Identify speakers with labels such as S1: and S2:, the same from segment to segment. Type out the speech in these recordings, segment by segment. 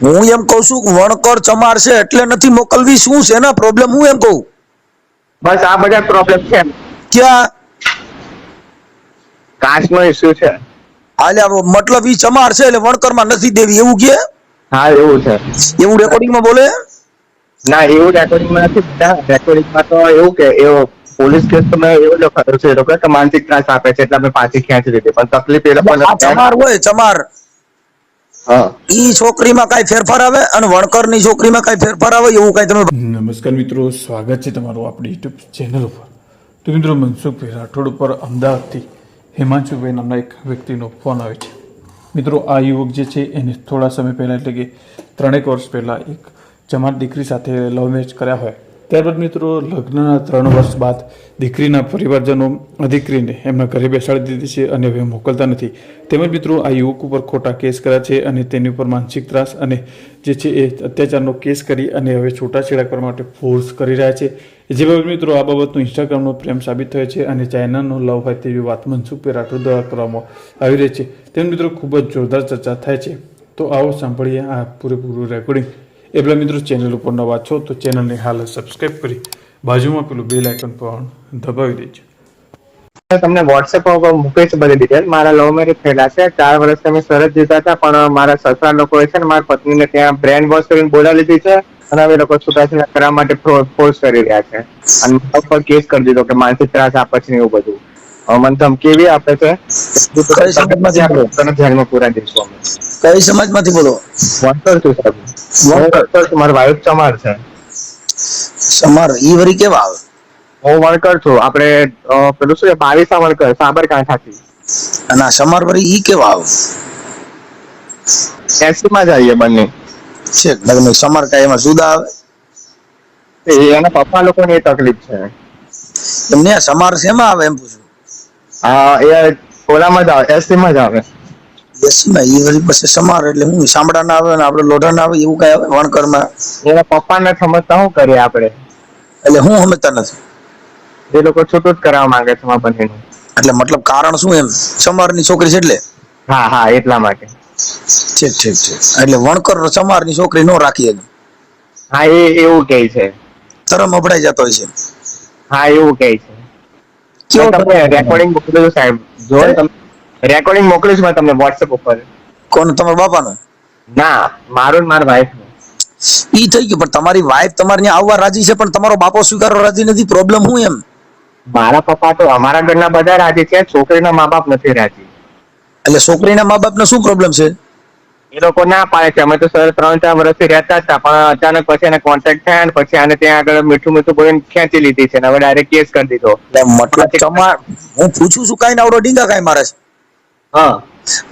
S1: હું એમ કઉ છું વણકર ચમાર છે એટલે નથી મોકલવી. શું છે? ને પ્રોબ્લેમ હું એમ કહું.
S2: બસ આ બધા પ્રોબ્લેમ છે
S1: ક્યાં?
S2: કાસ્ટ નો ઇસ્યુ છે
S1: આલ્યા મતલબ ઈ ચમાર છે એટલે વણકરમાં નથી દેવી. એવું કે?
S2: હા એવું છે.
S1: એવું રેકોર્ડિંગમાં બોલે?
S2: ના એવું રેકોર્ડિંગમાં નથી રેકોર્ડિંગમાં તો એવું કે એવો પોલીસ કેસ તો મેં એવું લખાયું છે. કે માનસિક ત્રાસ આપે છે એટલે અમે પાછી ખેંચી લીધી? પણ તકલીફ એ
S1: લોકો ચમાર હોય ચમાર. ઈ છોકરીમાં કાંઈ ફેરફાર આવે અને વણકરની છોકરીમાં કાંઈ ફેરફાર આવે એવું કાંઈ તમે
S3: નમસ્કાર મિત્રો સ્વાગત છે તમારું આપણી યુટ્યુબ ચેનલ ઉપર. તો મિત્રો મનસુખભાઈ રાઠોડ ઉપર અમદાવાદથી હિમાંશુભાઈ નામના એક વ્યક્તિનો ફોન આવે છે. મિત્રો આ યુવક જે છે એને થોડા સમય પહેલાં એટલે કે ત્રણેક વર્ષ પહેલાં એક જમાત દીકરી સાથે લવ મેરેજ કર્યા હોય. ત્યારબાદ મિત્રો લગ્નના ત્રણ વર્ષ બાદ દીકરીના પરિવારજનો દીકરીને એમના ઘરે બેસાડી દીધી છે અને હવે મોકલતા નથી. તેમજ મિત્રો આ યુવક ઉપર ખોટા કેસ કર્યા છે અને તેની ઉપર માનસિક ત્રાસ અને જે છે એ અત્યાચારનો કેસ કરી અને હવે છૂટાછેડા કરવા માટે ફોર્સ કરી રહ્યા છે. જે બાબત મિત્રો આ બાબતનો ઇન્સ્ટાગ્રામનો પ્રેમ સાબિત થયો છે અને ચાઇનાનો લવ હોય તેવી વાત મનસુખભાઈ રાઠોડ દ્વારા કરવામાં આવી રહી છે. તેમ મિત્રો ખૂબ જ જોરદાર ચર્ચા થાય છે. તો આવો સાંભળીએ આ પૂરેપૂરું રેકોર્ડિંગ એ પેલા મિત્રો ચેનલ ઉપર નવા છો તો ચેનલને હાલ સબસ્ક્રાઈબ કરી બાજુમાં પેલું બેલ આઇકન પણ દબાવી દેજો.
S2: તમને વોટ્સએપ ઉપર મૂકે છે બધી ડિટેલ મારા લવ મેરેજ થયેલા છે. ચાર વર્ષ તમે સરસ જીતા હતા, પણ મારા સસરા લોકો છે ને મારા પત્નીને ત્યાં બ્રેન વોશ કરીને બોલાવી લીધી છે અને હવે લોકો છૂટાછેડા કરવા માટે ફોર્સ કરી રહ્યા છે. અને ઉપર કેસ કરી દીધો કે માનસિક ત્રાસ આપે છે એવું બધું. મને ધમકી એવી આપે છે.
S1: કઈ સમાજમાંથી?
S2: તને ધ્યાનમાં પૂરા દઈશું અમે
S1: કઈ સમાજમાંથી બોલો?
S2: વણકર છું સાહેબ. વણકર છું મારો વાયુ ચમાર છે.
S1: ચમાર ઈ વરી કેવા આવે?
S2: હું વણકર છું. આપણે પેલું શું છે? બાવીસા વણકર સાબરકાંઠાથી.
S1: અને સમર વરી ઈ કેવા આવે?
S2: એસી માં જઈએ બંને.
S1: છે લગ્ન સમર કાંઈ એમાં જુદા આવે?
S2: એ એના પપ્પા લોકોની એ તકલીફ છે.
S1: એમને સમાર શેમાં આવે એમ પૂછું?
S2: હા એ ઓલામાં જ આવે એસી માં જ આવે.
S1: એસીમાં એ વરી પછી સમાર એટલે હું સાંભળા ના આવે ને આપણે લોઢા ના આવે એવું કઈ આવે વણકરમાં?
S2: એના પપ્પા ને સમજતા શું કરીએ આપણે?
S1: એટલે હું સમજતા નથી.
S2: એ લોકો છૂટું જ કરાવવા માંગે છે મારા બંનેનું
S1: એટલે મતલબ કારણ શું એમ? સમારની છોકરી છે એટલે?
S2: હા હા એટલા માટે.
S1: ઠીક ઠીક ઠીક. એટલે વણકર સમારની છોકરી નો રાખી
S2: હા એ એવું કહે છે.
S1: તરમ અભડાઈ જતો હોય છે
S2: હા એવું કહે છે. મેં તમને રેકોર્ડિંગ મોકલું સાહેબ. જો તમે રેકોર્ડિંગ મોકલું છું તમને વોટ્સએપ ઉપર.
S1: કોણ? તમારા બાપાનો?
S2: ના મારું ને મારા વાઈફ
S1: ઈ થઈ ગયું પણ તમારી વાઈફ તમારે ત્યાં આવવા રાજી છે પણ તમારો બાપો સ્વીકારવા રાજી નથી. પ્રોબ્લેમ હું એમ?
S2: મારા પપ્પા તો અમારા ઘરના બધા રાજી છે છોકરીના મા બાપ નથી રાજી.
S1: એટલે છોકરીના મા બાપનો શું પ્રોબ્લેમ છે?
S2: એ લોકો ના પાડે છે. અમે તો સર ત્રણ ચાર વર્ષથી રહેતા હતા પણ અચાનક પછી એને કોન્ટેક્ટ થયા ને પછી આને ત્યાં આગળ મીઠું મીઠું બોલીને ખેંચી લીધી છે ને હવે ડાયરેક્ટ કેસ કરી દીધો.
S1: મતલબ ચમાર હું પૂછું છું કાંઈ નાવડો ડીંગા કાંઈ મારે છે?
S2: હા.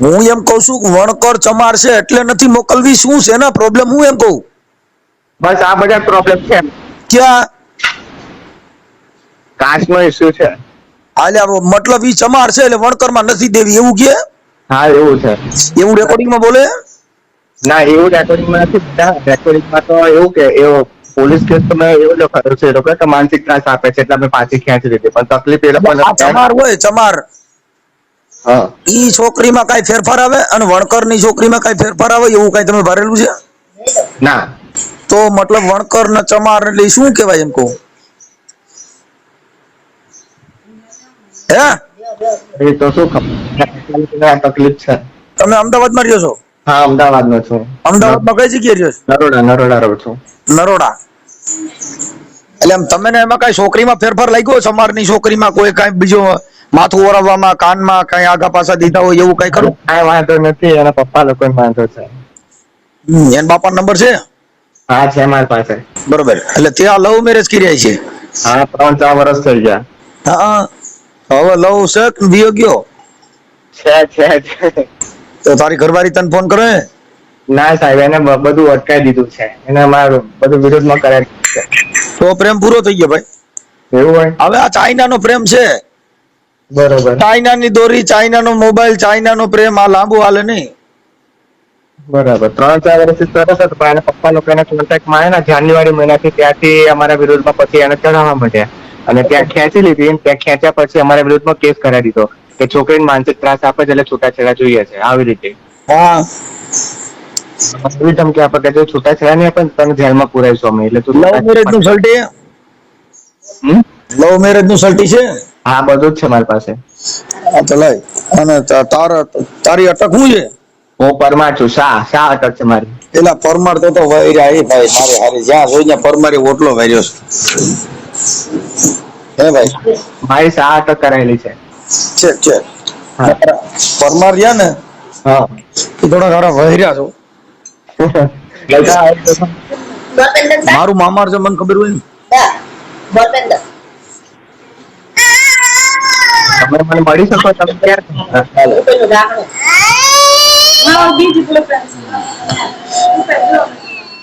S1: હું એમ કઉ છું વણકર ચમાર છે એટલે નથી મોકલવી શું છે? ને પ્રોબ્લેમ હું એમ કહું?
S2: બસ આ બધા પ્રોબ્લેમ છે.
S1: ક્યાં?
S2: કાસ્ટ નો ઇસ્યુ છે
S1: આલ્યા મતલબ ઈ ચમાર છે એટલે વણકરમાં નથી દેવી એવું કે?
S2: હા એવું છે.
S1: એવું રેકોર્ડિંગમાં બોલે?
S2: ના એવું રેકોર્ડિંગમાં નથી. રેકોર્ડિંગમાં તો એવું કે એવો પોલીસ કેસ તો મેં એવું લખાયું છે. લોકો કે માનસિક ત્રાસ આપે છે એટલે અમે પાછી ખેંચી લીધી પણ તકલીફ એ
S1: લોકો ચમાર હોય ચમાર
S2: હા.
S1: ઈ છોકરીમાં કઈ ફેરફાર આવે અને વણકરની છોકરીમાં કાંઈ ફેરફાર આવે એવું કઈ તમે ભરેલું છે?
S2: ના.
S1: તો મતલબ વણકર ને ચમાર એટલે શું કહેવાય એમ કહું? હે?
S2: એ તો શું તકલીફ છે.
S1: તમે અમદાવાદમાં રહ્યો છો?
S2: હા અમદાવાદ નો છું.
S1: અમદાવાદમાં કઈ જગ્યાએ રહ્યો
S2: નરોડા નરોડા રહું છું.
S1: નરોડા. એટલે આમ તમે એમાં કઈ છોકરીમાં ફેરફાર લાગ્યો સમારની છોકરીમાં? કોઈ કઈ બીજો માથું ઓરવવામાં કાનમાં કઈ આગા પાછા દીધા હોય એવું કઈ ખરું?
S2: કઈ વાંધો નથી એના પપ્પા લોકો વાંધો છે.
S1: એન બાપા નંબર છે?
S2: હા છે મારી પાસે.
S1: બરોબર. એટલે ત્યાં લવ મેરેજ કર્યા છે?
S2: હા ત્રણ ચાર વર્ષ થઈ ગયા.
S1: હા હવે લવ છે વિયો ગયો?
S2: છે છે છે.
S1: તો તારી ઘરવાળી તને ફોન કરે?
S2: ના સાહેબ એને બધું અટકાવી દીધું છે. એને અમારે બધું વિરોધમાં કરે
S1: તો પ્રેમ પૂરો થઈ ગયો ભાઈ.
S2: એવું હોય?
S1: હવે આ ચાઇનાનો પ્રેમ છે.
S2: બરોબર.
S1: ચાઇનાની દોરી ચાઇનાનો મોબાઈલ ચાઇનાનો પ્રેમ આ લાંબુ હાલે નહીં.
S2: બરાબર. ત્રણ ચાર વર્ષથી સરસ હતો પણ એના પપ્પા લોકો એના કોન્ટેક્ટમાં આવ્યા જાન્યુઆરી મહિનાથી ત્યાંથી અમારા વિરોધમાં પછી એને ચડાવવા માંડ્યા અને ત્યાં ખેંચી લીધી. ત્યાં ખેંચ્યા પછી અમારા વિરોધમાં કેસ કરાવી દીધો. કે છોકરીને માનસિક ત્રાસ આપે છે એટલે છૂટાછેડા જોઈએ છે આવી રીતે.
S1: હા.
S2: એવી ધમકી આપે કે જો છૂટાછેડા નહીં આપે તને જેલમાં પુરાવીશું અમે એટલે તું
S1: લવ મેરેજનું સલ્ટી લવ મેરેજનું સલ્ટી છે?
S2: હા બધું જ છે મારી પાસે.
S1: હા તો લઈ. અને તાર તારી અટક શું છે?
S2: હું પરમાર છું શા શા અટક છે મારી?
S1: પેલા પરમાર તો તો વૈર્યા એ ભાઈ મારે હારે. જ્યાં જોઈ ત્યાં પરમારી ઓટલો વાર્યો છે. હે ભાઈ?
S2: મારી શા અટક કરાયેલી છે?
S1: છે છે.
S2: હા.
S1: પરમાર રહ્યા ને
S2: હા.
S1: એ થોડા ઘણા વૈર્યા છો. મારું મામાર છે મને ખબર હોય ને.
S2: તમે મને મળી શકો તમે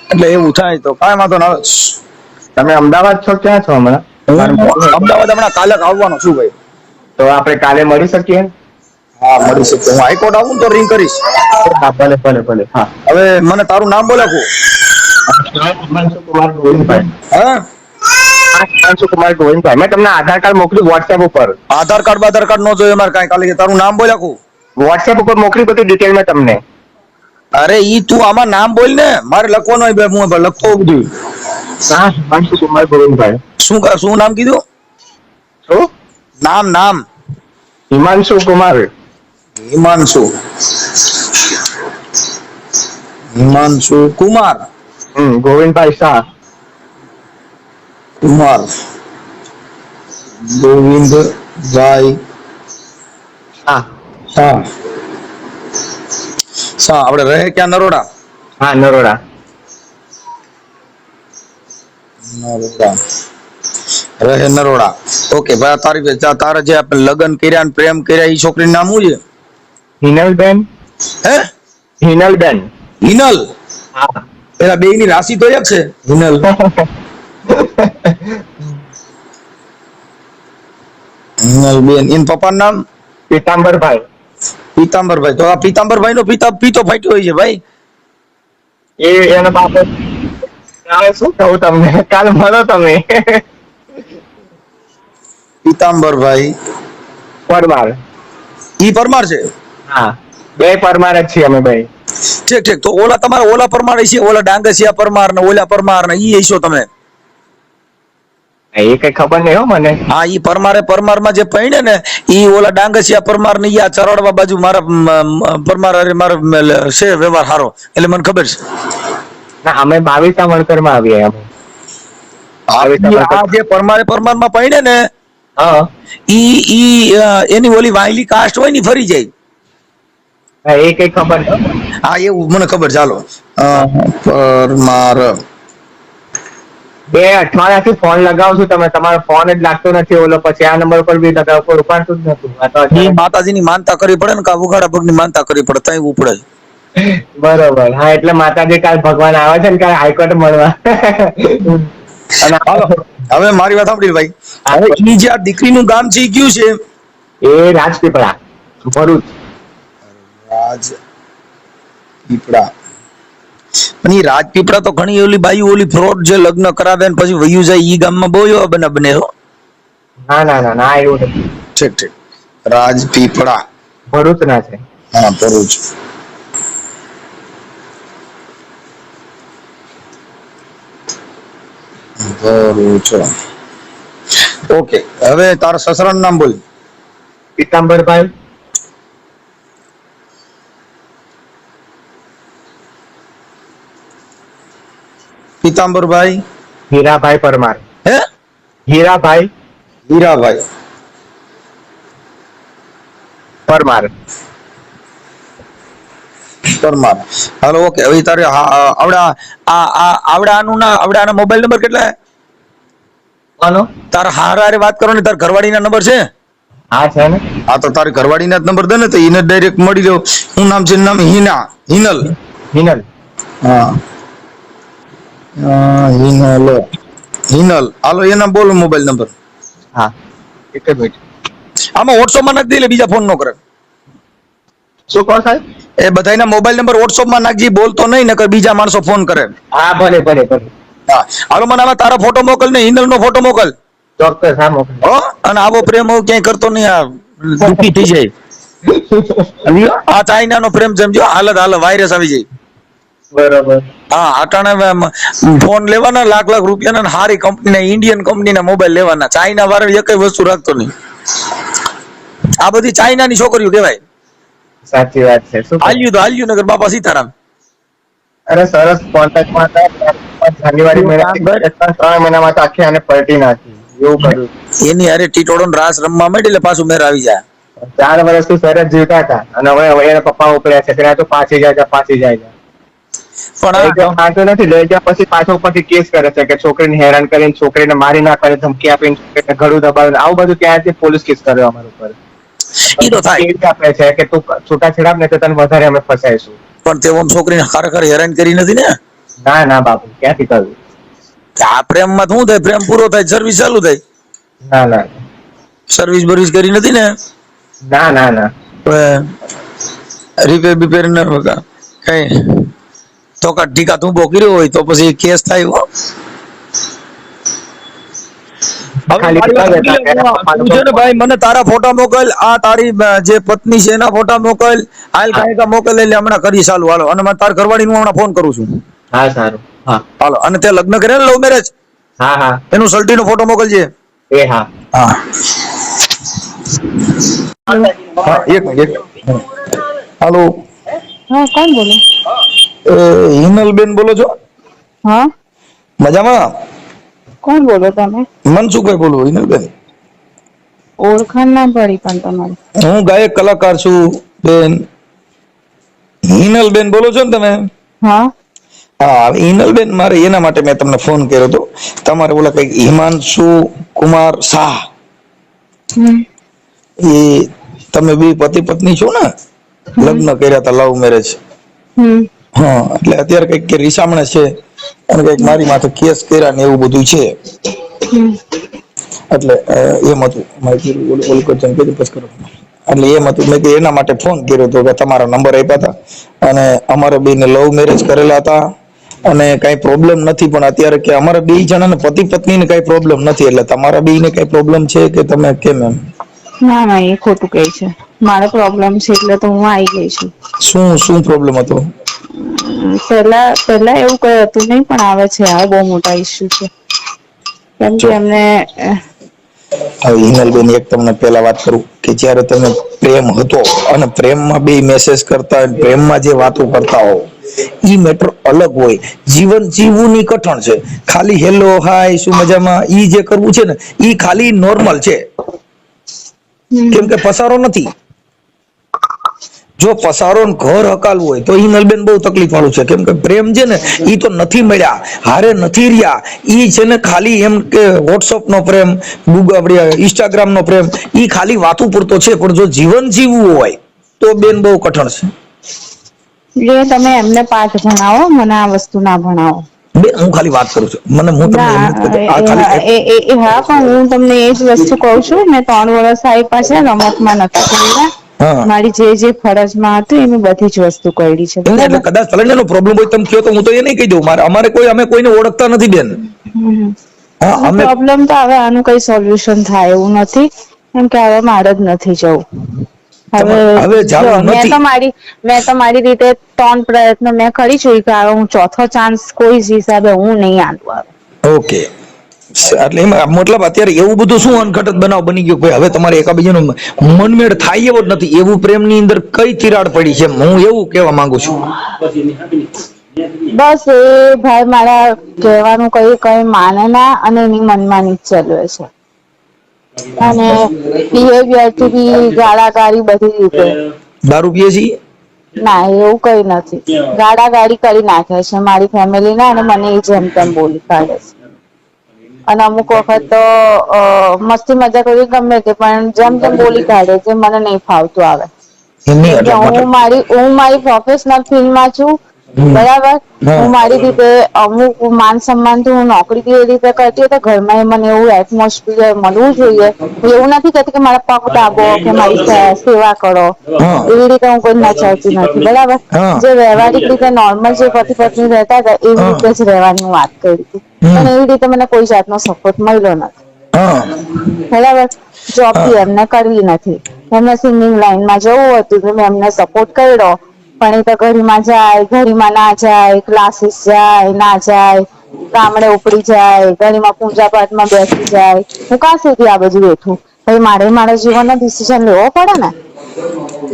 S1: એટલે એવું થાય તો કાંઈ વાંધો ના
S2: તમે અમદાવાદ છો ક્યાં છો હમણાં?
S1: અમદાવાદ હમણાં કાલે આવવાનો છું ભાઈ.
S2: તો આપણે કાલે મળી શકીએ?
S1: હા મળી શકીએ. હું હાઈકોર્ટ આવું તો રિંગ કરીશ.
S2: હા ભલે ભલે ભલે. હા.
S1: હવે મને તારું નામ
S2: બોલાવું કુમાર ગોવિંદભાઈ
S1: હા?
S2: હા, કુમાર ગોવિંદભાઈ. મેં તમને આધાર કાર્ડ મોકલ્યું વોટ્સએપ ઉપર.
S1: આધાર કાર્ડ બાધાર કાર્ડ નો જોઈએ મારે કાંઈ. કાલે તારું નામ બોલાખું
S2: વોટ્સએપ ઉપર મોકલી બધી ડિટેલ મેં તમને.
S1: અરે ઈ તું આમાં નામ બોલ ને. મારે લખવાનું બે હું હોઉં બધું.
S2: હા કુમાર ગોવિંદભાઈ.
S1: શું શું નામ કીધું?
S2: શું?
S1: નામ નામ.
S2: હિમાંશુ કુમાર.
S1: હિમાંશુ. હિમાંશુ કુમાર.
S2: હમ ગોવિંદભાઈ શાહ.
S1: કુમાર. ગોવિંદભાઈ શાહ. શાહ. આપણે રહે ક્યાં નરોડા?
S2: હા નરોડા.
S1: નરોડા. રહે નરોડા. ઓકે ભાઈ તારી તારા જે આપણે લગ્ન કર્યા ને પ્રેમ કર્યા એ છોકરીનું નામ શું છે?
S2: હિનલબેન?
S1: હે?
S2: હિનલબેન.
S1: હિનલ?
S2: હા.
S1: પેલા બે ની રાશિ તો એક છે હિનલ. હિનલ બેન એન પપ્પાનું નામ?
S2: પીતાંબરભાઈ.
S1: પીતાંબરભાઈ. તો આ પીતાંબરભાઈ નો પિતા પીતો ફાટ્યો હોય છે ભાઈ.
S2: એ એના બાપે શું કહું તમને? કાલ મળો તમે.
S1: પીતાંબરભાઈ.
S2: પરમાર.
S1: ઈ પરમાર છે?
S2: હા. બે પરમાર જ છીએ અમે ભાઈ
S1: ઠીક ઠીક. તો ઓલા તમારા ઓલા પરમાર છે ઓલા ડાંગસિયા પરમાર ને ઓલા પરમાર ને ઈ છો તમે?
S2: એ કઈ ખબર નહીં હો મને.
S1: હા ઈ પરમારે પરમારમાં જે પૈણે ને ઈ ઓલા ડાંગસિયા પરમાર ને આ ચરડવા બાજુ મારા પરમાર અરે મારો છે વ્યવહાર હારો. એટલે મને ખબર છે.
S2: ના અમે બાવીસા વણકરમાં આવીએ અમે.
S1: આ જે પરમારે પરમારમાં પૈણે ને
S2: હા.
S1: ઈ ઈ એની ઓલી વાયલી કાસ્ટ હોય ને ફરી જાય.
S2: હા, એ કઈ ખબર હા
S1: એવું મને ખબર ચાલો. પરમાર
S2: બે અઠવાડિયાથી ફોન લગાવું છું તમે તમારો ફોન જ લાગતો નથી ઓલો પછી આ નંબર પર બી લગાવ કોઈ ઉપાડતું જ નતું
S1: માતાજીની માનતા કરવી પડે ને કા ઉઘાડા પગની માનતા કરવી પડે ત્યાં ઉપડે
S2: બરોબર. હા એટલે માતાજી કાલ ભગવાન આવે છે ને કાલ હાઈકોર્ટ મળવા. અને
S1: હાલો હવે મારી વાત સાંભળી ભાઈ. હવે ઈ જે આ દીકરીનું ગામ છે કયું છે?
S2: એ રાજપીપળા ભરૂચ.
S1: રાજ પીપળા. પણ રાજપીપળા તો ઘણી ઓલી બાઈ ઓલી ફ્રોડ જે લગ્ન કરાવે ને પછી વયું જાય ઈ ગામમાં બહુ એવા બને બને હો.
S2: ના ના ના ના એવું નથી.
S1: ઠીક ઠીક. રાજપીપળા.
S2: ભરૂચ ના છે.
S1: હા ભરૂચ. ભરૂચ ઓકે હવે તારા સસરાનું નામ બોલ
S2: પીતાંબરભાઈ
S1: પીતાંબરભાઈ
S2: હીરાભાઈ પરમાર
S1: હે
S2: હીરાભાઈ
S1: હીરાભાઈ
S2: પરમાર
S1: પરમાર હાલો ઓકે. હવે તારે આવડા આ આ આવડાનું ના આવડાના મોબાઈલ નંબર કેટલા
S2: હાલો?
S1: તારા હારા હારે વાત કરો ને તારા ઘરવાળીના નંબર છે?
S2: હા છે ને.
S1: હા તો તારી ઘરવાળીના જ નંબર દે ને તો એને ડાયરેક્ટ મળી લો હું નામ છે નામ હિના હિનલ.
S2: હિનલ.
S1: હા. હિનલ. હિનલ. હાલો એના બોલો મોબાઈલ નંબર.
S2: હા. એક જ મિનિટ.
S1: આમાં વોટ્સઅપમાં નાખી દે બીજા ફોન નો કરે.
S2: શું કહો સાહેબ?
S1: એ બધાના મોબાઈલ નંબર WhatsApp માં નાખજી બોલતો નહીં નકર બીજા માણસો ફોન કરે.
S2: હા ભલે ભલે ભલે.
S1: હા. હાલો મને આમાં તારો ફોટો મોકલ ને હિન્દલ નો ફોટો મોકલ.
S2: ચોક્કસ હા મોકલ.
S1: હો? અને આવો પ્રેમ હું ક્યાંય કરતો નહીં આ દુખી થઈ જાય. આ ચાઇના નો પ્રેમ સમજો હાલત હાલ વાયરસ આવી જાય.
S2: બરાબર.
S1: હા અટાણે ફોન લેવાના લાખ લાખ રૂપિયાના હારી કંપનીના ઇન્ડિયન કંપનીના મોબાઈલ લેવાના. ચાઇના વાળા એક વસ્તુ રાખતો નહીં. આ બધી ચાઇનાની છોકરીઓ કહેવાય.
S2: સાચી વાત છે. શું
S1: આલ્યુ તો આલ્યુ નગર બાપા સીતારામ.
S2: અરે સરસ કોન્ટેક્ટમાં હતા. જાન્યુઆરી મહિના ત્રણ મહિનામાં તો આખી આને પલટી નાખી. એવું કર્યું.
S1: એની અરે ટીટોડો રાસ રમવા માંડી એટલે પાછું મેર આવી જાય.
S2: ચાર વર્ષથી સરસ જીવતા હતા. અને હવે એના પપ્પા ઉપડ્યા છે. ત્યાં તો પાછી જાય છે પાછી જાય છે.
S1: પણ
S2: માનતો નથી લઈ ગયા પછી પાછો ઉપરથી કેસ કરે છે કે છોકરીને હેરાન કરીને છોકરીને મારી નાખવાની ધમકી આપીને છોકરીને ગળું દબાવીને. આવું બધું ત્યાંથી પોલીસ કેસ કર્યો અમારા ઉપર?
S1: ઈ તો થાય.
S2: આપે છે કે તું છૂટાછેડા ને તો તને વધારે અમે ફસાઈશું?
S1: પણ તે ઓમ છોકરીને ખરેખર હેરાન કરી નથી ને?
S2: ના ના બાપુ ક્યાંથી કરવું
S1: કે આ પ્રેમમાં શું થાય? પ્રેમ પૂરો થાય સર્વિસ ચાલુ થાય.
S2: ના ના.
S1: સર્વિસ બર્વિસ કરી નથી ને?
S2: ના ના ના.
S1: રિપેર બિપેર ન કઈ તો કા ટીકા તું કર્યો હોય તો પછી કેસ થાય હો હવે
S2: ખાલી
S1: મારી વાત
S2: કેટલા
S1: સમજી લે,
S2: જતા
S1: તું છે ને ભાઈ મને તારા ફોટા મોકલ આ તારી જે પત્ની છે એના ફોટા મોકલ હાલ કાંઈ કા મોકલ એટલે હમણાં કરી ચાલુ. હાલો અને તાર ઘરવાળી હું હમણાં ફોન કરું છું.
S2: હા સારું. હા.
S1: હાલો અને તે લગ્ન કરે ને લવ મેરેજ
S2: હા હા.
S1: એનું સલ્ટી નો ફોટો મોકલજે.
S2: એ હા.
S1: હા. એક મિનિટ એક હાલો.
S4: હા કોણ બોલો?
S1: હિનલબેન બોલો છો?
S4: હા.
S1: મજામાં?
S4: કોણ બોલો તમે?
S1: મનસુખભાઈ બોલો હિનલબેન
S4: ઓળખાણ ના પડી પણ તમારી.
S1: હું ગાયક કલાકાર છું બેન. હિનલબેન બોલો છો ને તમે?
S4: હા.
S1: હા હિનલબેન મારે એના માટે મેં તમને ફોન કર્યો હતો. તમારે ઓલા કંઈક હિમાંશુ કુમાર શાહ. એ તમે બે પતિ પત્ની છો ને? લગ્ન કર્યા હતા લવ મેરેજ હા એટલે અત્યારે કંઈક કે રીસામણે છે. અને કંઈક મારી માથે કેસ કર્યા ને એવું બધું છે. એટલે એમ હતું. મારે કીધું ઓલું કીધું પછી કરો. એટલે એમ હતું. મેં એના માટે ફોન કર્યો હતો કે તમારા નંબર આપ્યા હતા. અને અમારે બેને લવ મેરેજ કરેલા હતા. અને કઈ પ્રોબ્લેમ નથી પણ અત્યારે કે અમારા બે જણાને પતિ પત્નીને કઈ પ્રોબ્લેમ નથી. એટલે તમારા બેને કઈ પ્રોબ્લેમ છે કે તમે કેમ એમ?
S4: ના ના એ ખોટું કહે છે. મારો પ્રોબ્લેમ છે એટલે તો હું આવી ગઈ છું.
S1: શું શું પ્રોબ્લેમ હતો?
S4: પહેલા પહેલા એવું કઈ હતું નહીં પણ આવે છે. આ બહુ મોટા ઇસ્યુ છે. કેમ કે એમને
S1: હવે હિનલબેન એક તમને પહેલા વાત કરું કે જ્યારે તમે પ્રેમ હતો અને પ્રેમમાં બે મેસેજ કરતા હોય પ્રેમમાં જે વાતો કરતા હો ઈ મેટર અલગ હોય. જીવન જીવવું ની કઠણ છે. ખાલી હેલો હાય શું મજામાં? ઈ જે કરવું છે ને ઈ ખાલી નોર્મલ છે. કેમ કે પસારો નથી. જો પસારો ઘર હકાલવું હોય તો એ નલબેન બહુ તકલીફ વાળું છે. કેમ કે પ્રેમ છે ને એ તો નથી મળ્યા. હારે નથી રહ્યા. એ છે ને ખાલી એમ કે વોટ્સઅપ નો પ્રેમ ગૂગલ આપણે ઇન્સ્ટાગ્રામ નો પ્રેમ એ ખાલી વાતું પૂરતો છે. પણ જો જીવન જીવવું હોય તો બેન બહુ કઠણ છે.
S4: એટલે તમે એમને પાઠ ભણાવો મને આ વસ્તુ ના ભણાવો.
S1: બે હું ખાલી વાત કરું છું. મને હું તમને નથી
S4: હા પણ હું તમને એ જ વસ્તુ કહું છું. મેં ત્રણ વર્ષ આવી છે રમતમાં નતા કર્યા મારી જે જે ફરજમાં હતું એ મેં બધી જ વસ્તુ કરી છે.
S1: એટલે કદાચ એનો પ્રોબ્લેમ હોય તમે કહો તો હું તો એ નહીં કહી દઉં. મારે અમારે કોઈ અમે કોઈને ઓળખતા નથી બેન.
S4: પ્રોબ્લેમ તો હવે આનું કઈ સોલ્યુશન થાય એવું નથી. એમ કે હવે મારે જ નથી જવું.
S1: હવે
S4: મેં. તો મારી મેં તો મારી રીતે ત્રણ પ્રયત્ન મેં કરી ચૂક્યા હવે હું ચોથો ચાન્સ કોઈ જ હિસાબે હું નહીં આલું
S1: ઓકે એટલે એમાં મતલબ અત્યારે એવું બધું શું અનઘટત બનાવ બની ગયો કે હવે તમારે એકાબીજાનો મનમેળ થાય એવો જ નથી. એવું પ્રેમની અંદર કઈ તિરાડ પડી છે હું એવું કહેવા માંગુ છું.
S4: બસ એ ભાઈ મારા કહેવાનું કઈ કઈ માને ના અને એની મનમાની ચલવે છે. અને બિહેવિયરથી બી ગાળાગાળી બધી રીતે.
S1: દારૂ પીએ છીએ?
S4: ના એવું કઈ નથી. ગાળાગાળી કરી નાખે છે. મારી ફેમિલી ના અને મને એ જેમ તેમ બોલી કાઢે છે. અને અમુક વખત તો મસ્તી મજા કરી ગમે તે પણ જેમ તેમ બોલી કાઢે છે મને નહીં ફાવતું આવે. હું મારી હું મારી પ્રોફેશનલ ફિલ્ડમાં છું બરાબર?
S1: હું.
S4: મારી રીતે અમુક માન સન્માનથી હું નોકરી એ રીતે કરતી હોય તો ઘરમાં એ મને એવું એટમોસ્ફિયર મળવું જોઈએ. હું એવું નથી કહેતી કે મારા પગ દાબો કે મારી સેવા કરો. એવી રીતે હું કોઈ નચાવતી નથી. બરાબર? જે વ્યવહારિક રીતે નોર્મલ જે પતિ પત્ની રહેતા હતા એવી રીતે જ રહેવાની હું વાત કરી હતી. પણ એવી રીતે મને કોઈ જાતનો સપોર્ટ મળ્યો નથી. બરાબર? જોબ
S1: હા.
S4: એમને કરવી નથી. એમને સિંગિંગ લાઈનમાં જવું હતું મેં એમને સપોર્ટ કર્યો. પણ એ તો ઘડીમાં જાય ઘડીમાં ના જાય ક્લાસીસ જાય, ના જાય, ગામડે ઉપડી જાય ઘડીમાં પૂજા પાઠમાં બેસી જાય. હું કાં સુધી આ બધું બેઠું ભાઈ, મારે મારા જીવનનો ડિસિઝન લેવો પડે ને?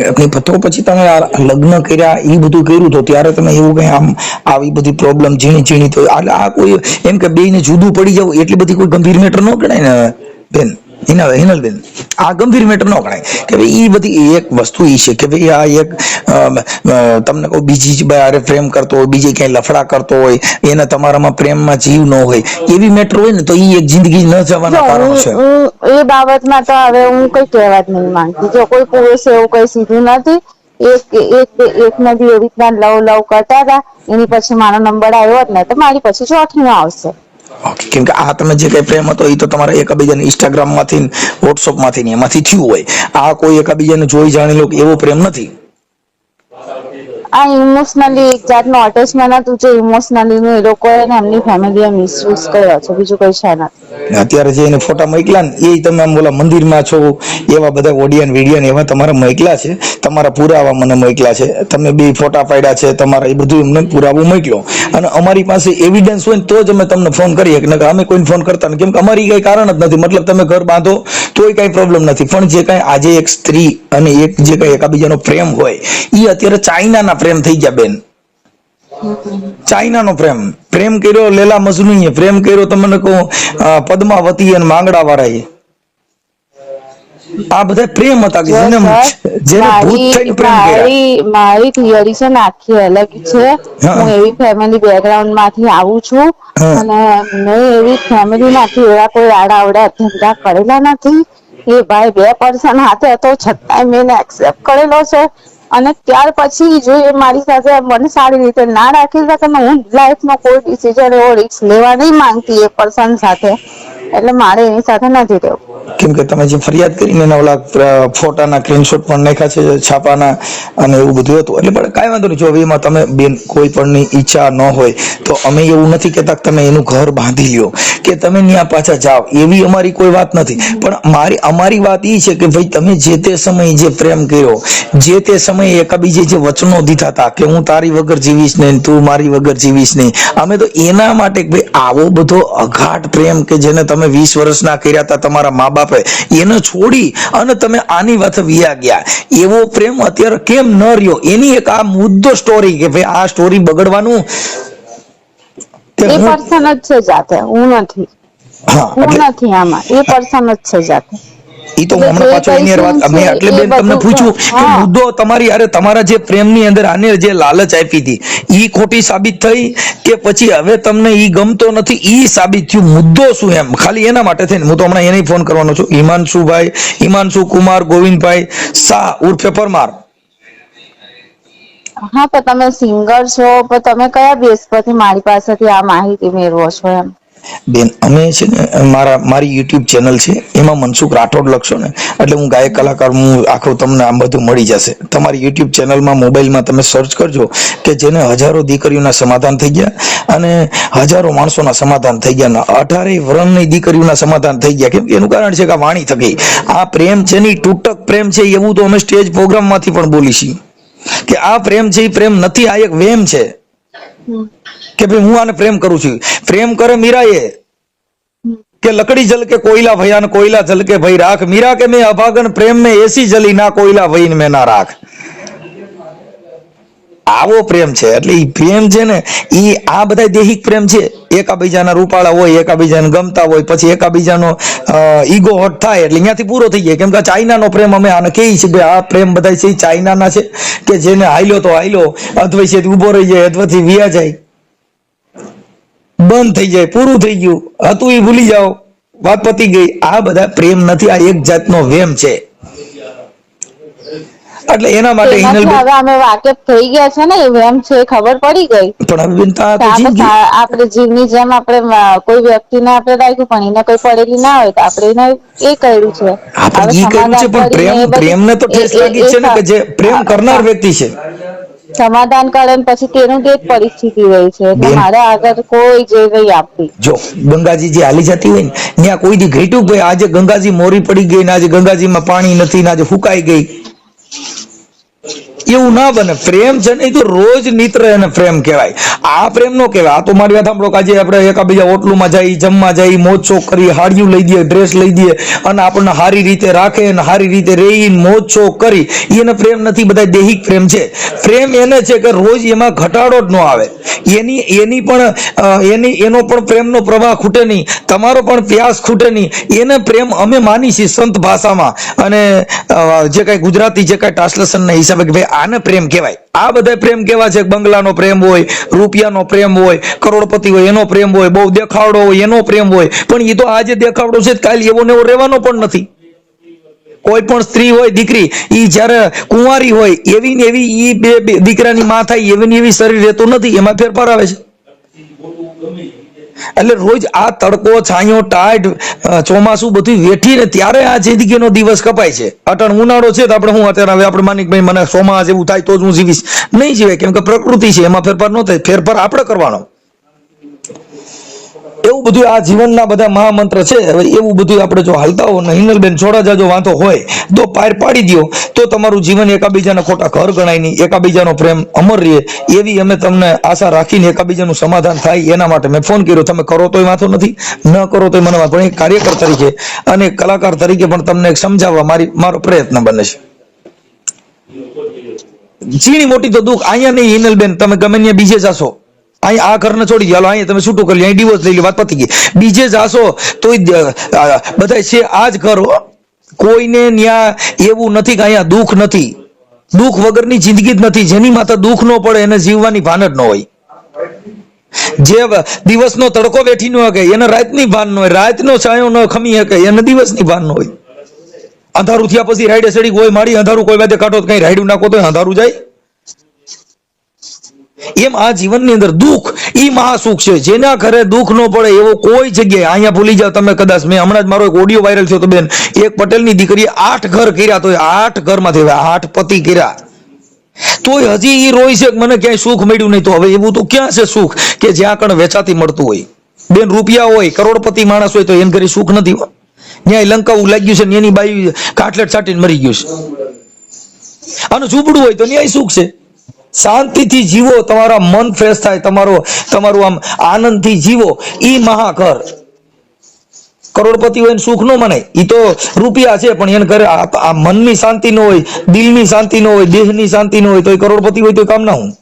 S1: એટલે પત્રો પછી તમે લગ્ન કર્યા એ બધું કર્યું તો ત્યારે તમે એવું કઈ આમ આવી બધી પ્રોબ્લેમ ઝીણી ઝીણી એટલે આ કોઈ એમ કે બેયને જુદું પડી જવું, એટલી બધી કોઈ ગંભીર મેટર ન ગણાય ને બેન? હિના હિનલબેન આ ગંભીર મેટર ન ગણાય કે ભાઈ એ બધી એક વસ્તુ એ છે કે ભાઈ આ એક તમને કહું બીજી જ બારે પ્રેમ કરતો હોય બીજે ક્યાંય લફડા કરતો હોય એને તમારામાં પ્રેમમાં જીવ ન હોય એવી મેટર હોય ને તો એ એક જિંદગી ન જવાના કારણો છે
S4: એ બાબતમાં તો હવે હું કઈ કહેવા જ નહીં માંગતી જો કોઈ પુરુષ એવું કઈ સીધું નથી એક એક એક નદી એવી રીતના લવ લવ કરતા હતા એની પછી મારો નંબર આવ્યો જ ને તો મારી પછી ચોથી નો આવશે
S1: ઓકે, કેમ કે આ તમે જે કઈ પ્રેમ હતો એ તો તમારા એકબીજાને ઇન્સ્ટાગ્રામમાંથી વોટ્સઅપમાંથી ને એમાંથી થયું હોય. આ કોઈ એકબીજાને જોઈ જાણી લો એવો પ્રેમ નથી.
S4: આ ઇમોશનલી એક જાતનું અટેચમેન્ટ હતું જે ઇમોશનલી નું એ લોકોએ એમની ફેમિલીએ મિસયુઝ કર્યો છે, બીજું કઈ છે નથી
S1: અત્યારે જે એને ફોટા મોકલ્યા ને એ તમે આમ બોલા મંદિરમાં છો, એવા બધા ઓડિયન વિડિયન એવા તમારા મોકલ્યા છે, તમારા પુરાવા મને મોકલા છે, તમે બે ફોટા પાડ્યા છે, તમારા એ બધું એમને પુરાવો મોકલ્યો. અને અમારી પાસે એવિડન્સ હોય તો જ અમે તમને ફોન કરીએ, કે અમે કોઈને ફોન કરતા નથી. કેમ કે અમારી કઈ કારણ જ નથી. મતલબ તમે ઘર બાંધો, તોય કઈ પ્રોબ્લેમ નથી. પણ જે કઈ આજે એક સ્ત્રી અને એક જે કઈ એકાબીજાનો પ્રેમ હોય એ અત્યારે ચાઇનાના પ્રેમ થઈ ગયા બેન. ચાઇનાનો પ્રેમ. પ્રેમ કર્યો લેલા મજનુ પ્રેમ કર્યો તમને કહું પદ્માવતી અને માંગડા વાળાએ આ બધા પ્રેમ હતા કે જેને જેને ભૂત થઈને પ્રેમ કર્યા.
S4: મારી થિયરી છે ને આખી અલગ છે.
S1: હું.
S4: એવી ફેમિલી બેકગ્રાઉન્ડમાંથી આવું છું અને મેં એવી ફેમિલી માંથી એવા કોઈ આડા અવડા ધંધા કરેલા નથી. એ ભાઈ બે પર્સન હાથે હતો છતાંય મેં એક્સેપ્ટ કરેલો છે. અને ત્યાર પછી જો એ મારી સાથે મને સારી રીતે ના રાખી શકે હું લાઈફમાં કોઈ ડિસિઝન એવો રિસ્ક લેવા નહીં માંગતી એ પર્સન સાથે. એટલે મારે એની સાથે નથી રહેવું.
S1: કેમ કે તમે જે ફરિયાદ કરીને એના ફોટાના સ્ક્રીનશોટ પણ નાખ્યા છે, છાપાના અને એવું બધું હતું. એટલે પણ કાંઈ વાંધો નહીં. જો એમાં તમે બેન કોઈ પણની ઈચ્છા ન હોય, તો અમે એવું નથી કહેતા તમે એનું ઘર બાંધી લ્યો. કે તમે ત્યાં પાછા જાઓ. એવી અમારી કોઈ વાત નથી. પણ મારી, અમારી વાત એ છે કે ભાઈ તમે જે તે સમયે જે પ્રેમ કર્યો, જે તે સમયે એકાબીજે જે વચનો દીધા હતા કે હું તારી વગર જીવીશ નહીં, તું મારી વગર જીવીશ નહીં. અમે તો એના માટે ભાઈ આવો બધો અઘાટ પ્રેમ કે જેને તમે વીસ વર્ષના કર્યા હતા તમારા મા બાપે એને છોડી અને તમે આની વાત વિયા ગયા. એવો પ્રેમ અત્યારે કેમ ન રહ્યો? એની એક આ મુદ્દો સ્ટોરી કે ભાઈ આ સ્ટોરી બગડવાનું
S4: એ પર્સન જ છે જાતે હું નથી.
S1: હું
S4: નથી આમાં. એ પર્સન જ છે જાતે.
S1: ઈ તો હમણાં પાછો એની વાત મેં એટલે બેન તમને પૂછ્યું કે મુદ્દો તમારી અરે તમારા જે પ્રેમની અંદર આને જે લાલચ આપી હતી ઈ ખોટી સાબિત થઈ કે પછી હવે તમને ઈ ગમતો નથી ઈ સાબિત થયું? મુદ્દો શું એમ? ખાલી એના માટે થઈને હું તો હમણાં એને ફોન કરવાનો છું. હિમાંશુભાઈ હિમાંશુ કુમાર ગોવિંદભાઈ શાહ ઉર્ફે પરમાર.
S4: હા તો તમે સિંગર છો પણ તમે કયા બેસ પરથી મારી પાસેથી આ માહિતી મેળવો છો એમ?
S1: બેન, અમે છે ને, મારા, મારી યુટ્યુબ ચેનલ છે, એમાં મનસુખ રાઠોડ લખશો ને, એટલે હું ગાયક કલાકાર, હું આખું તમને આમ બધું મળી જશે. તમારી યુટ્યુબ ચેનલમાં મોબાઈલમાં તમે સર્ચ કરજો કે જેને હજારો દીકરીઓના સમાધાન થઈ ગયા અને હજારો માણસોના સમાધાન થઈ ગયા. અને અઢારે વર્ણની દીકરીઓના સમાધાન થઈ ગયા. કેમ કે એનું કારણ છે કે વાણી થકી. આ પ્રેમ છે ની તૂટક પ્રેમ છે, એવું તો અમે સ્ટેજ પ્રોગ્રામમાંથી પણ બોલીશી. કે આ પ્રેમ છે, એ પ્રેમ નથી, આ એક વેમ છે. કે ભાઈ હું આને પ્રેમ કરું છું. પ્રેમ કરે મીરાએ. કે લકડી જલ કે કોયલા ભયાન, કોયલા જલ કે ભઈ રાખ. મીરા કે મેં અભાગન પ્રેમ મેં એસી જલી, ના કોયલા ભઈન મેં ના રાખ. આવો પ્રેમ છે. એટલે એ પ્રેમ છે ને એ આ બધા દેહિક પ્રેમ છે. એકાબીજાના રૂપાળા હોય, એકાબીજાને ગમતા હોય, પછી એકાબીજાનો ઈગો હટ થાય, એટલે અહીંયાથી પૂરો થઈ જાય. કેમ કે ચાઇનાનો પ્રેમ અમે આને કહીએ છીએ કે આ પ્રેમ બધા છે ચાઇનાના છે. કે જેને હાલ્યો તો હાલ્યો, અથવા છે ઊભો રહી જાય અથવાથી વ્યા જાય. બંધ થઈ જાય, પૂરું થઈ ગયું. હતું એ ભૂલી જાઓ. વાત પતી ગઈ. આ બધા પ્રેમ નથી, આ એક જાતનો વેમ છે. એટલે એના માટે
S4: હવે અમે વાકેફ થઈ ગયા છે ને એમ છે ખબર પડી ગઈ.
S1: પણ હવે બેન
S4: આપણે જીવની જેમ આપણે કોઈ વ્યક્તિને આપણે રાખ્યું પણ એને કોઈ પડેલી ના હોય તો આપણે એને એ કર્યું છે.
S1: આપણે પણ ઈ કર્યું છે પણ પ્રેમ પ્રેમને તો ઠેસ લાગી છે ને કે જે પ્રેમ કરનાર વ્યક્તિ છે.
S4: સમાધાન કરે પછી તેનું જે પરિસ્થિતિ રહી છે. એટલે મારે આગળ કોઈ જે રહી આપવી.
S1: જો ગંગાજી જે હાલી જતી હોય ને ત્યાં કોઈ દી ઘેટું ભાઈ આજે ગંગાજી મોરી પડી ગઈ ને આજે ગંગાજીમાં પાણી નથી ને આજે ફૂકાઈ ગઈ. Thank you. એવું ના બને. પ્રેમ છે ને એ તો રોજ નિત્ર એને પ્રેમ કહેવાય. આ પ્રેમ નો કહેવાય. આ તો મારી વાત સાંભળો આજે આપણે એકાબીજા હોટલુમાં જઈ જમવા જઈ મોજ કરી હાડિયું લઈ દઈએ ડ્રેસ લઈ દઈએ અને આપણને સારી રીતે રાખે અને સારી રીતે રહી મોજ કરી. એને પ્રેમ નથી બધા દૈહિક પ્રેમ છે. પ્રેમ એને છે કે રોજ એમાં ઘટાડો જ ન આવે. એની એની પણ એની, એનો પણ પ્રેમનો પ્રવાહ ખૂટે નહીં. તમારો પણ પ્યાસ ખૂટે નહીં. એને પ્રેમ અમે માની છીએ સંત ભાષામાં. અને જે કાંઈ ગુજરાતી જે કાંઈ ટ્રાન્સલેશનના હિસાબે કે ભાઈ આને પ્રેમ કહેવાય. આ બધા પ્રેમ કેવા છે? બંગલાનો પ્રેમ હોય, રૂપિયાનો પ્રેમ હોય, કરોડપતિ હોય, એનો પ્રેમ હોય, બહુ દેખાવડો હોય, એનો પ્રેમ હોય. પણ એ તો આજે દેખાવડો છે કાલે એવો ને એવો રહેવાનો પણ નથી. કોઈ પણ સ્ત્રી હોય, દીકરી એ જ્યારે કુંવારી હોય, એવી ને એવી એ બે દીકરાની માં થાય એવી ને એવી શરીર રહેતું નથી, એમાં ફેરફાર આવે છે. એટલે રોજ આ તડકો, છાંયો ટાઢ ચોમાસું બધું વેઠીને ત્યારે આ જિંદગીનો દિવસ કપાય છે. અટણ ઉનાળો છે તો આપણે હું અત્યારે હવે આપણે માની ભાઈ મને ચોમાસ જેવું થાય તો જ હું જીવીશ. નહીં જીવે કેમ કે પ્રકૃતિ છે, એમાં ફેરફાર ન થાય, ફેરફાર આપણે કરવાનો. એવું બધું આ જીવનના બધા મહામંત્ર છે. હવે એવું બધું આપણે જો હાલતા હો ને હિનલબેન છોડા જાજો વાંધો હોય, તો પાર પાડી દ્યો. તો તમારું જીવન એકાબીજાના ખોટા ઘર ગણાય નહીં. એકાબીજાનો પ્રેમ અમર રહે. એવી અમે તમને આશા રાખીને એકાબીજાનું સમાધાન થાય એના માટે મેં ફોન કર્યો. તમે કરો તોય વાંધો નથી. ન કરો તોય મને વાંધો એક કાર્યકર તરીકે અને કલાકાર તરીકે પણ તમને સમજાવવા મારી, મારો પ્રયત્ન બને છે. ઝીણી મોટી તો દુઃખ. અહીંયા નહીં હિનલબેન તમે ગમે ત્યાં બીજે જાશો. અહીં આ ઘરને છોડી ગયા. અહીં તમે છૂટું કરી અહીં ડિવોર્સ લઈ લો વાત પતી ગઈ. બીજે જાશો તોય બધા છે આ જ ઘર કોઈને ન્યા એવું નથી કે અહીંયા દુઃખ નથી. દુઃખ વગરની જિંદગી જ નથી. જેની માથે દુઃખ ન પડે, એને જીવવાની ભાન જ ન હોય. જે દિવસનો તડકો બેઠી ન શકે એને રાતની ભાન ન હોય. રાતનો છાંયો ન ખમી શકે એને દિવસની ભાન ન હોય. અંધારું થયા પછી રાઈડે સડી કોઈ મારી, અંધારું કોઈ વાતે કાઢો તો કઈ રાઈડું નાખો તો અંધારું જાય. એમ આ જીવનની અંદર દુઃખ ઈ મહાસુખ છે. જેના ઘરે દુઃખ ન પડે એવો કોઈ જગ્યાએ, અહીંયા ભૂલી જાવ તમે કદાચ, મેં હમણાં જ મારો એક ઓડિયો વાયરલ થયો તો બેન. એક પટેલની દીકરીએ આઠ ઘર કર્યા તો આઠ ઘરમાંથી આઠ પતિ કર્યા. તોય હજી એ રોય છે મને ક્યાંય સુખ મળ્યું નહીં. તો હવે એવું તો ક્યાં છે સુખ? કે જ્યાં કણ વેચાતી મળતું હોય. બેન, રૂપિયા હોય, કરોડપતિ માણસ હોય તો એને ઘરે સુખ નથી. ન્યાય લંકાવું લાગ્યું છે ને એની બાઈ કાટલેટ છાટીને મરી ગયું છે. અને ઝૂંપડું હોય તો ન્યાય સુખ છે. શાંતિથી જીવો, તમારા મન ફ્રેશ થાય, તમારો, તમારું આમ આનંદથી જીવો, ઈ મહાકર કરોડપતિ હોય સુખ નો મનાય. એ તો રૂપિયા છે, પણ એને ઘરે આ મનની શાંતિ ન હોય, દિલની શાંતિ ન હોય, દેહની શાંતિ ન હોય, તો એ કરોડપતિ હોય તો કામ ના હું?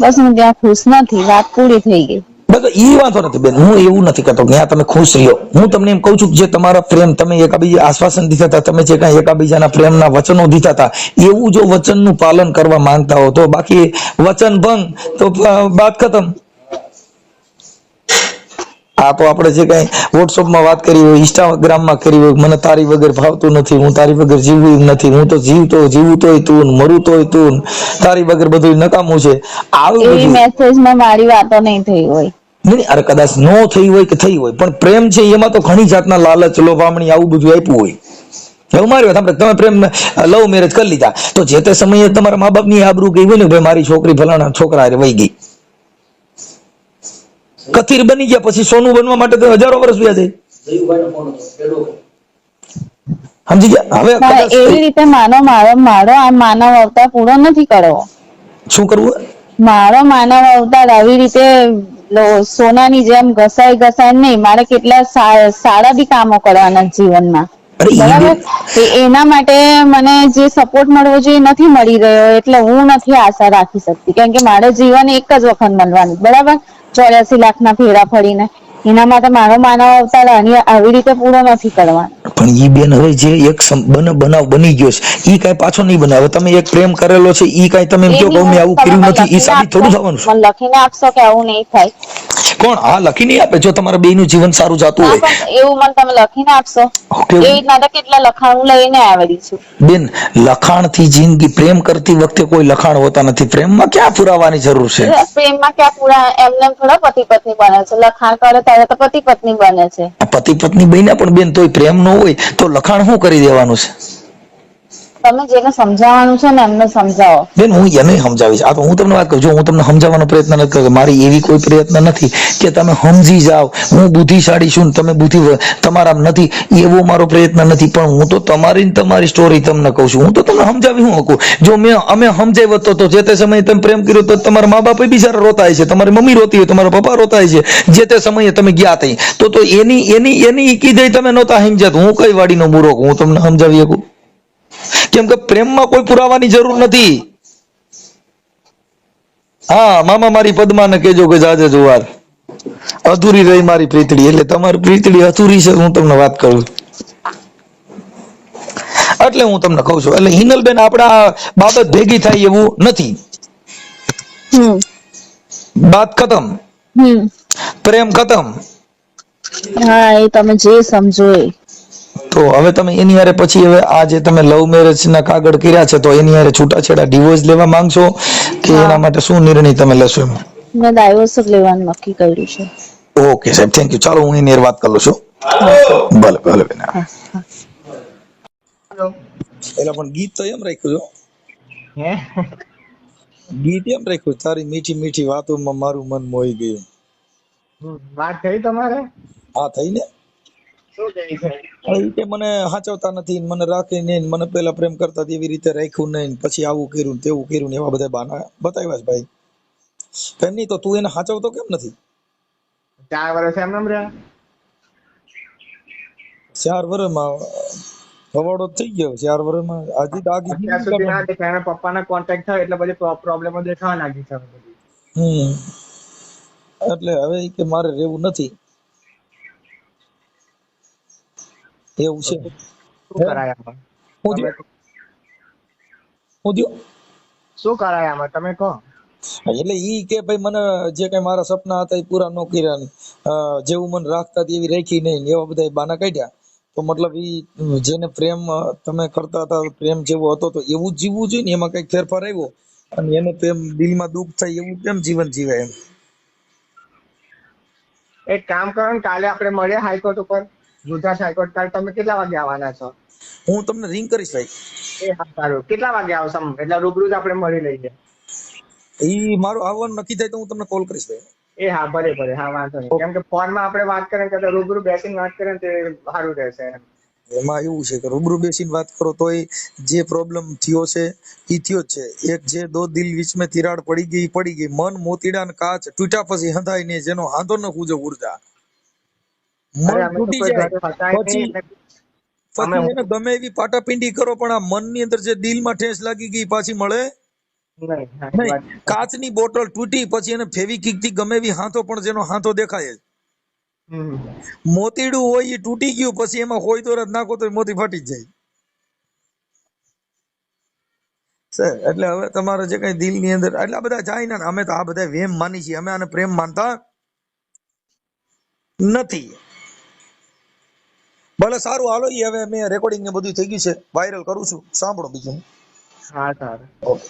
S4: બસ હું ત્યાં ખુશ નથી, વાત પૂરી થઈ ગઈ.
S1: બસ ઈ વાંધો નથી બેન, હું એવું નથી કહેતો કે તમે ખુશ રહ્યો. હું તમને એમ કહું છું કે જે તમારા પ્રેમ, તમે એકાબીજા આશ્વાસન દીધા હતા, તમે જે કાંઈ એકાબીજાના પ્રેમના વચનો દીધા હતા, એવું જો વચનનું પાલન કરવા માંગતા હો તો બાકી વચન ભંગ, તો વાત ખતમ. આ તો આપણે જે કાંઈ વોટ્સઅપમાં વાત કરી હોય ઇન્સ્ટાગ્રામમાં કરી હોય મને તારી વગર ભાવતું નથી હું તારી વગર જીવવું નથી હું તો જીવતો જીવું તોય તું મરું તોય તું તારી વગર બધું નકામું છે. આવું બધું
S4: મેસેજમાં મારી વાતો નહીં થઈ હોય.
S1: નહીં અરે કદાચ નો થઈ હોય કે થઈ હોય પણ પ્રેમ છે એમાં તો ઘણી જાતના લાલચ લોભામણી આવું બધું આપ્યું હોય. એવું મારી વાત આપણે તમે પ્રેમ લવ મેરેજ કરી લીધા. તો જે તે સમયે તમારા મા બાપની આબરૂ ગઈ હોય ને ભાઈ મારી છોકરી ફલાણા છોકરા વહી ગઈ. કથિર બની ગયા પછી સોનું બનવા માટે તો હજારો વર્ષ વ્યા જાય. સમજી ગયા? હવે
S4: એવી રીતે માનો મારો મારો આ માનવ અવતાર પૂરો નથી કરવો.
S1: શું કરવું?
S4: મારો માનવ અવતાર આવી રીતે સોનાની જેમ ઘસાઈ ઘસાઈ નહીં મારે કેટલા સારા બી કામો કરવાના જીવનમાં. એના માટે મને જે સપોર્ટ મળવો જોઈએ નથી મળી રહ્યો એટલે હું નથી આશા રાખી શકતી કેમ કે મારે જીવન એક જ વખત મળવાનું બરાબર? ચોર્યાસી લાખના ફેરા ફરીને એના માટે મારો માનવ અવતાર આવી રીતે પૂરો નથી કરવાનો.
S1: પણ ઈ બેન હવે જે એક બનાવ બની ગયો છે ઈ કાંઈ પાછો નહીં બનાવે. તમે એક પ્રેમ કરેલો છે ઈ કાંઈ તમે એમ કહો કે મેં આવું કર્યું નથી ઈ સાબિત થોડું થવાનું છે.
S4: લખીને આપશો કે આવું નહીં થાય?
S1: કોણ? હા લખી નહીં આપે. જો તમારા બેયનું જીવન સારું જાતું હોય.
S4: એવું મને તમે લખીને આપશો. એ રીતના તો કેટલા લખાણ હું લઈને આવેલી છું.
S1: બેન લખાણથી જિંદગી પ્રેમ કરતી વખતે કોઈ લખાણ હોતા નથી. પ્રેમમાં ક્યાં પુરાવાની જરૂર છે?
S4: પ્રેમમાં ક્યાં પુરા? એમને થોડા પતિ પત્ની બને છે. લખાણ કરે ત્યારે તો પતિ પત્ની બને છે.
S1: પતિ પત્ની બન્યા પણ બેન તોય પ્રેમ ન હોય. તો લખાણ શું કરી દેવાનું છે?
S4: તમે જેને સમજાવવાનું છે ને એમને સમજાવો.
S1: બેન, હું એને સમજાવીશ. આ તો હું તમને વાત કરું જો હું તમને સમજાવવાનો પ્રયત્ન નથી કરતો. મારી એવી કોઈ પ્રયત્ન નથી કે તમે સમજી જાઓ. હું બુદ્ધિશાળી છું તમે બુદ્ધિ તમારા નથી. એવો મારો પ્રયત્ન નથી. પણ હું તો તમારી તમારી સ્ટોરી તમને કહું છું. હું તો તમને સમજાવી હું શકું. જો મેં, અમે સમજાવ્યો તો જે તે સમયે તમે પ્રેમ કર્યો તો તમારા મા બાપ બિચારા રોતા છે. તમારી મમ્મી રોતી હોય, તમારા પપ્પા રોતા હોય છે. જે તે સમયે તમે ગયા તઈ. તો તો એની એની એની કીધે તમે નહોતા સમજ્યા. હું કઈ વાડીનો મૂરો હું તમને સમજાવી શકું? કેમ કે પ્રેમમાં કોઈ પુરાવાની જરૂર નથી. હા મામા મારી પદ્માને કેજો કે જાજે જોવાર. અધૂરી રહી મારી પ્રીતડી એટલે તમારી પ્રીતડી અધૂરી છે હું તમને વાત કરું એટલે હું તમને કહું છું એટલે હિનલબેન આપણા બાબત ભેગી થાય એવું નથી. બાત ખતમ. પ્રેમ ખતમ.
S4: હા એ તમે જે સમજો એ.
S1: તો હવે તમે એની હારે પછી હવે આ જે તમે લવ મેરેજ ના કાગળ કર્યા છે તો એની હારે છૂટાછેડા ડિવોર્સ લેવા માંગશો કે એના માટે શું નિર્ણય તમે લેશો એમ?
S4: મેં ડાયવોર્સ જ લેવાનું નક્કી કર્યું છે.
S1: ઓકે સાહેબ થેન્ક યુ ચાલો હું એની વાત કરું છું. ભલે ભલે બેન.
S4: હા હા.
S1: એટલે પણ ગીત તો એમ રાખ્યું
S2: હે.
S1: ગીત એમ રાખ્યું તારી મીઠી મીઠી વાતોમાં મારું મન મોહી ગયું.
S2: વાત થઈ તમારે?
S1: હા થઈ ને? ઈ કે મને સાચવતા નથી મને રાખે નહીં મને પેલા પ્રેમ કરતા એવી રીતે રાખ્યું નહીં પછી આવું કર્યું તેવું કર્યું ને એવા બધા બાના બતાવ્યા છે ભાઈ. કેમ નહીં તો તું એને સાચવતો કેમ નથી?
S2: ચાર વર્ષ એમ એમ રહ્યા.
S1: ચાર વર્ષમાં હવાડો થઈ ગયો. ચાર વર્ષમાં આજે દાગી
S2: અત્યાર સુધી ના દેખાય. એના પપ્પાના કોન્ટેક્ટ થયો એટલે પછી પ્રોબ્લેમો દેખાવા લાગી છે
S1: હમ. એટલે હવે કે મારે રહેવું નથી. એવું છે.
S2: શું કરાય આમાં
S1: હું?
S2: શું કરાય આમાં તમે કહો.
S1: એટલે ઈ કે ભાઈ મને જે કઈ મારા સપના હતા એ પૂરા ન કર્યા જેવું મને રાખતા એવી રાખી નહીં એવા બધા બાના કાઢ્યા. તો મતલબ ઈ જેને પ્રેમ તમે કરતા હતા પ્રેમ જેવો હતો તો એવું જ જીવવું જોઈએ ને એમાં કઈ ફેરફાર આવ્યો. અને એને પ્રેમ દિલમાં દુઃખ થાય એવું કેમ જીવન જીવાય એમ?
S2: એક કામ કરો ને કાલે આપણે મળીએ હાઈકોર્ટ ઉપર. ગુજરાત હાઈકોર્ટ કાલ તમે કેટલા વાગે આવવાના છો?
S1: હું તમને રિંગ કરીશ ભાઈ.
S2: એ હા સારું. કેટલા વાગે આવશો એટલે રૂબરૂ જ આપણે મળી લઈએ.
S1: ઈ મારું આવવાનું નક્કી થાય તો હું તમને કોલ કરીશ ભાઈ.
S2: એ હા ભલે ભલે. હા વાંધો નહીં. કેમ કે ફોનમાં આપણે વાત કરીએ કે રૂબરૂ બેસીને વાત કરીએ ને તે સારું રહેશે એમાં.
S1: એવું છે કે રૂબરૂ બેસીને વાત કરો તોય જે પ્રોબ્લેમ થયો છે એ થયો જ છે. એક જે દો દિલ વિચ મેં તિરાડ પડી ગઈ પડી ગઈ. મન મોતીડા ને કાચ તૂટ્યા પછી હંધાય ને જેનો હાંધો ન ખૂજો ઊર્જા. મન તૂટી જાય. પછી પછી એને ગમે એવી પાટાપિંડી કરો પણ આ મનની અંદર જે દિલમાં ઠેસ લાગી ગઈ પાછી મળે?
S2: નહીં
S1: કાચની બોટલ તૂટી પછી એને ફેવિકિકથી ગમે એવી હાથો પણ જેનો હાથો દેખાય મોતીડું હોય એ તૂટી ગયું પછી એમાં હોય તો નાખો તો મોતી ફાટી જાય. એટલે હવે તમારે જે કઈ દિલની અંદર એટલે આ બધા જાય ને અમે તો આ બધા વેમ માની છીએ અમે આને પ્રેમ માનતા નથી. ભલે સારું હાલો ઈ હવે મેં રેકોર્ડિંગ ને બધું થઈ ગયું છે. વાયરલ કરું છું. સાંભળો બીજું.
S2: હા સારું.
S1: ઓકે